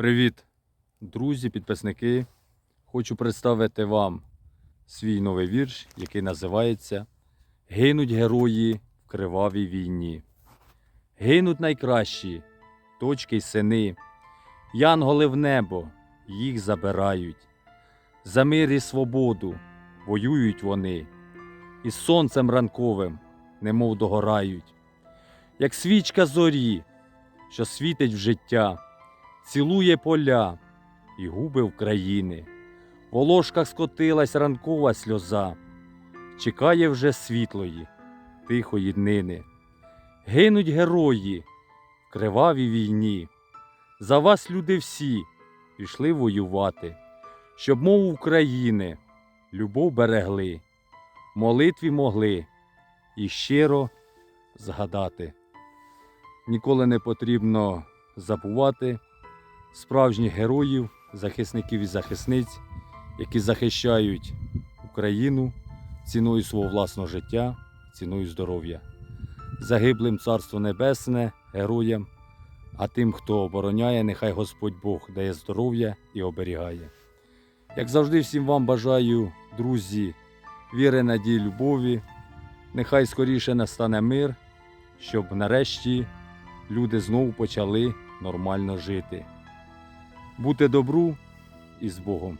Привіт, друзі, підписники. Хочу представити вам свій новий вірш, який називається Гинуть герої в кривавій війні. Гинуть найкращі точки й сини, янголи в небо їх забирають. За мир і свободу воюють вони, і сонцем ранковим, немов догорають, як свічка зорі, що світить в життя цілує поля і губи України. В ложках скотилась ранкова сльоза, чекає вже світлої, тихої днини. Гинуть герої в кривавій війні. За вас люди всі пішли воювати, щоб мову України любов берегли, молитві могли і щиро згадати. Ніколи не потрібно забувати справжніх героїв, захисників і захисниць, які захищають Україну ціною свого власного життя, ціною здоров'я. Загиблим Царство Небесне, героям, а тим, хто обороняє, нехай Господь Бог дає здоров'я і оберігає. Як завжди, всім вам бажаю, друзі, віри, надії, любові. Нехай скоріше настане мир, щоб нарешті люди знову почали нормально жити. Бути добру і з Богом.